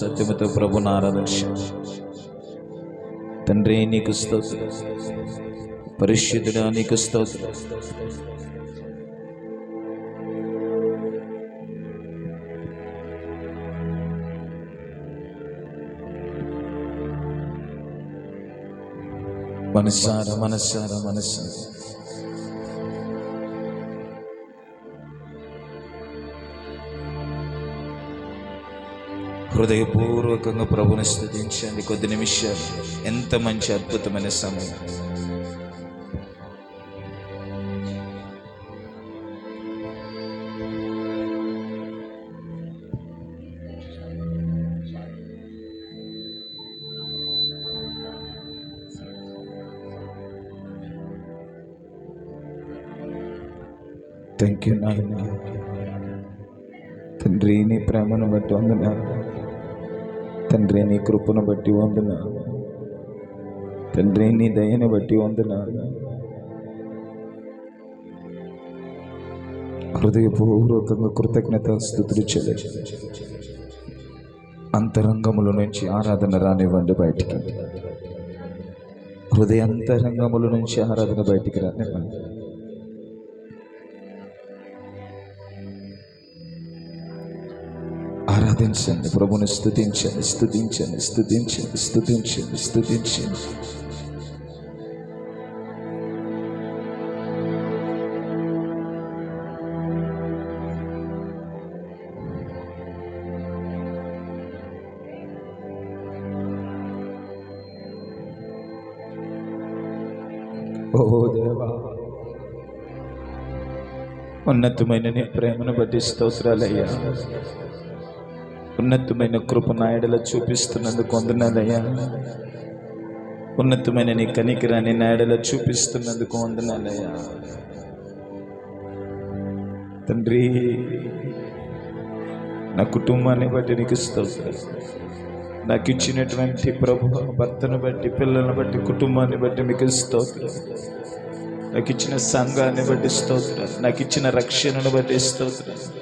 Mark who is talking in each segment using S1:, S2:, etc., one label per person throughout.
S1: సత్యముతో ప్రభుని ఆరాధించ తండ్రి నీకు స్తోత్రం. పరిశుద్ధుడా నీకు స్తోత్రం. మనసార మనసార మనసార. హృదయపూర్వకంగా ప్రభుని స్థుతించండి కొద్ది నిమిషాలు ఎంత మంచి అద్భుతమైన సమయం థ్యాంక్ యూ నాయన తండ్రి నీ ప్రేమను బట్టి వందనాలు తండ్రి నీ కృపను బట్టి వందనాలు తండ్రి నీ దయను బట్టి వందనాలు హృదయపూర్వకంగా కృతజ్ఞత స్థుతులు చెల్లి. అంతరంగముల నుంచి ఆరాధన రానివ్వండి బయటికి. హృదయ అంతరంగముల నుంచి ఆరాధన బయటికి రానివ్వండి. ఆరాధించండి ప్రభుని స్థుతించండి స్థుతించండి స్థుతించండి స్థుతించండి స్థుతించండి. ఓ దేవా ఉన్నతమైన నీ ప్రేమను బట్టి స్తోత్రాలయ్యా. ఉన్నతమైన కృప నాయడలో చూపిస్తున్నందుకు వందనాలయ్యా. ఉన్నతమైన నీ కనికిరాని నాయడలో చూపిస్తున్నందుకు వందనాలయ్యా. తండ్రి నా కుటుంబాన్ని బట్టి నీకు స్తోత్రం. నాకు ఇచ్చినటువంటి ప్రభు భర్తను బట్టి పిల్లలను బట్టి కుటుంబాన్ని బట్టి మీకు స్తోత్రం. నాకు ఇచ్చిన సంఘాన్ని బట్టి స్తోత్రం. నాకు ఇచ్చిన రక్షణను బట్టి స్తోత్రం.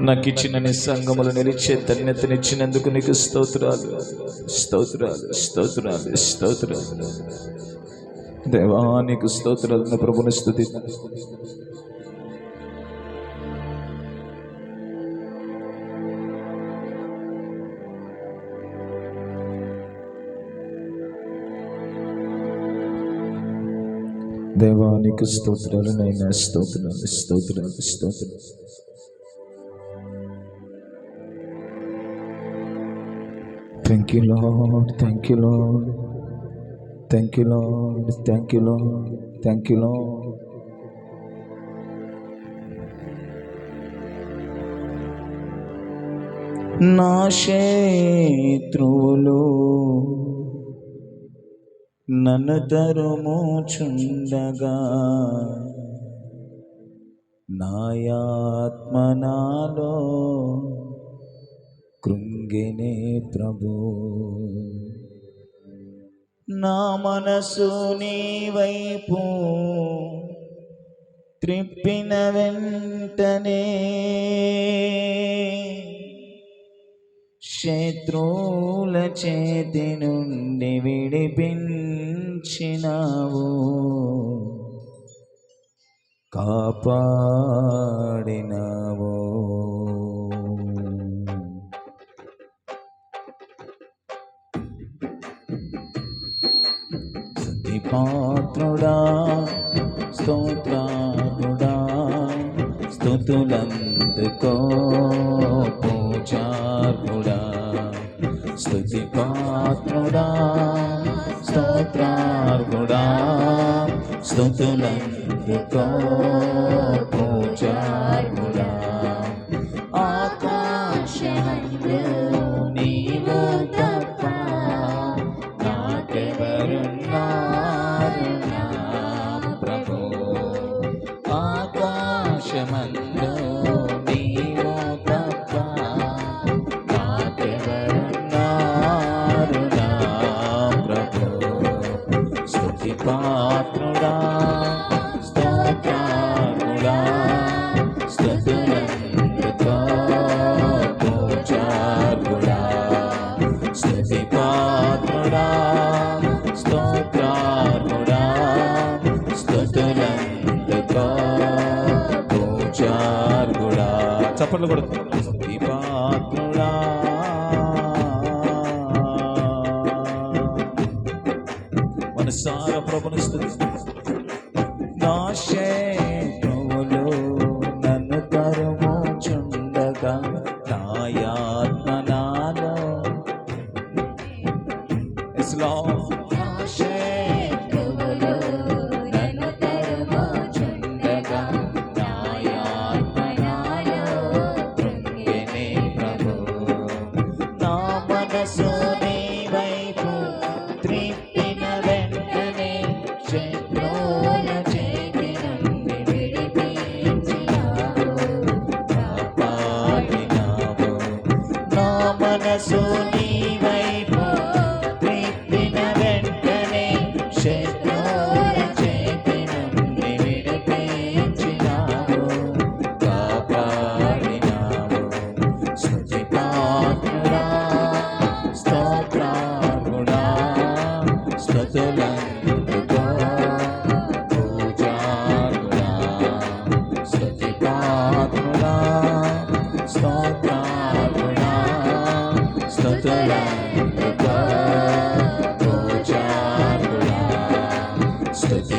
S1: నాకు ఇచ్చిన నీ సంఘములు నిలిచే ధన్యతనిచ్చినందుకు నీకు స్తోత్రాలు. స్తోత్రాలు స్తోత్రాలు స్తోత్రాలు. దేవా నీకు స్తోత్రాలు నా ప్రభుని స్థుతి. దేవానికి స్తోత్రాలు నైనా స్తోత్రాలు స్తోత్రాలు స్తోత్రాలు. Thank you lord thank you lord thank you lord thank you lord thank you lord నా శత్రువులు నన్ను తరుముచుండగా నాయాత్మనాలో కృంగినే ప్రభు. నా మనసు నీ వైపు త్రిప్పిన వెంటనే. శత్రువుల చేతి నుండి విడిపించినావు. కాపాడినావు. పాత్రుడా స్తోత్రారుడా స్థుతులందుకో పూజారుడా స్థుతి పాత్రుడా స్తోత్రార్గుడా స్థుతులందుకో పూజారుడా స్తుతి పాత్రుడా స్తోత్రాత్ముడా స్తుతులంతో పూజాత్ముడా స్తుతి పాత్రుడా స్తోత్రాత్ముడా స్తుతులంతో పూజార్గుడా చప్పట్లు కొడుతుంది మనసార ప్రభుని స్తుతిస్తూ నా Absolutely.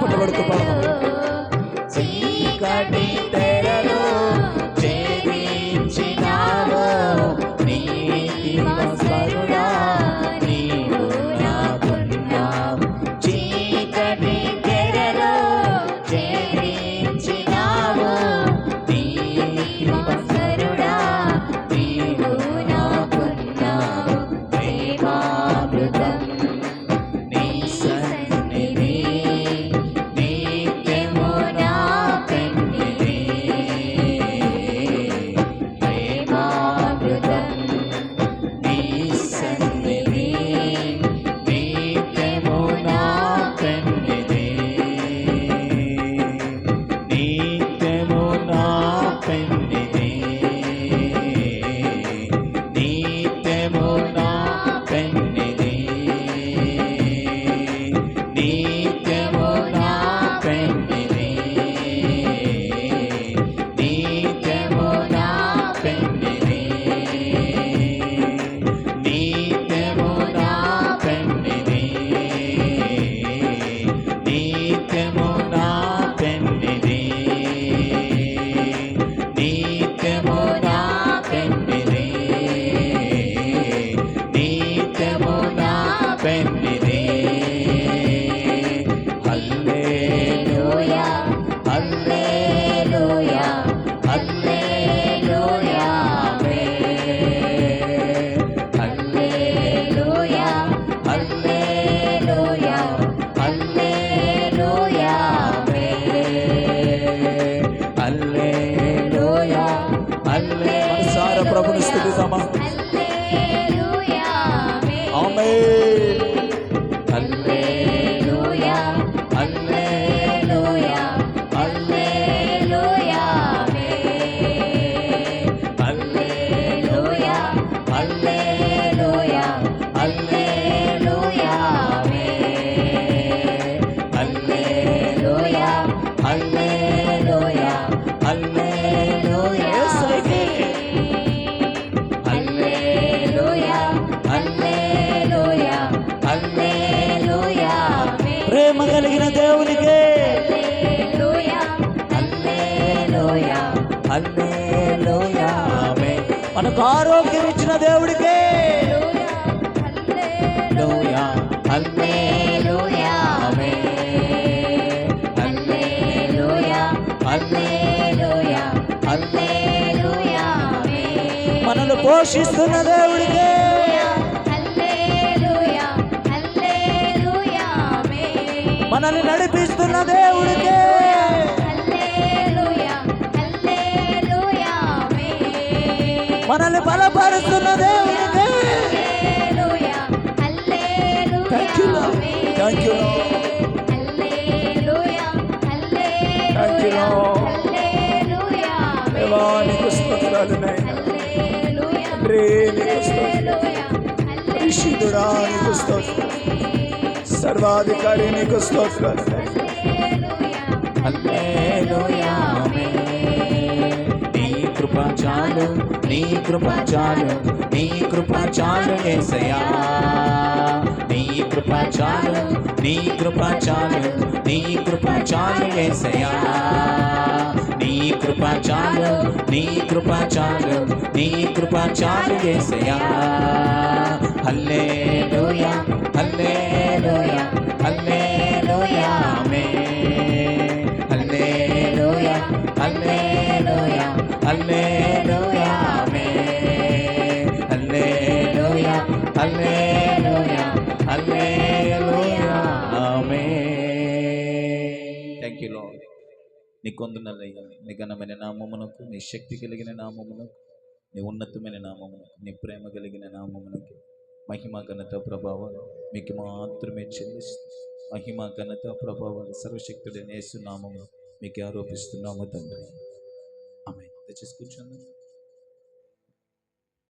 S1: కెరట చప్పట్లు ఆరోగ్యం ఇచ్చిన దేవుడికే మనల్ని పోషిస్తున్న దేవుడికే మనల్ని నడిపిస్తున్న Thank you, Lord. Thank you, Lord.
S2: Hallelujah
S1: Thank you,
S2: hallelujah
S1: Lord.
S2: హల్లెలూయా
S1: దేవా, నీకు స్తోత్రాలు నాయనా.
S2: హల్లెలూయా
S1: తండ్రి, నీకు స్తోత్రాలు.
S2: హల్లెలూయా
S1: పరిశుద్ధుడా నీకు స్తోత్రాలు సర్వాధికారి నీకు స్తోత్రాలు నాయనా. హల్లెలూయా, ఆమేన్. నీ కృప చాలు నీ కృప చాలు నీ కృప చాలు యేసయ్యా నీ కృప చాలు నీ కృప చాలు నీ కృప చాలు యేసయ్యా నీ కృప చాలు నీ కృప చాలు నీ కృప చాలు యేసయ్యా హల్లే హల్లెలూయా నీ కొందనలయ్యా నీ ఘనమైన నామమునకు నీ శక్తి కలిగిన నామమునకు నీ ఉన్నతమైన నామమునకు నీ ప్రేమ కలిగిన నామమునకు మహిమ ఘనత ప్రభావాలు మీకు మాత్రమే చెల్లిస్తుంది మహిమ ఘనత ప్రభావాలు సర్వశక్తుడైన యేసు నామము మీకు ఆరోపిస్తున్నాము తండ్రి. ఆమె తెచ్చేసి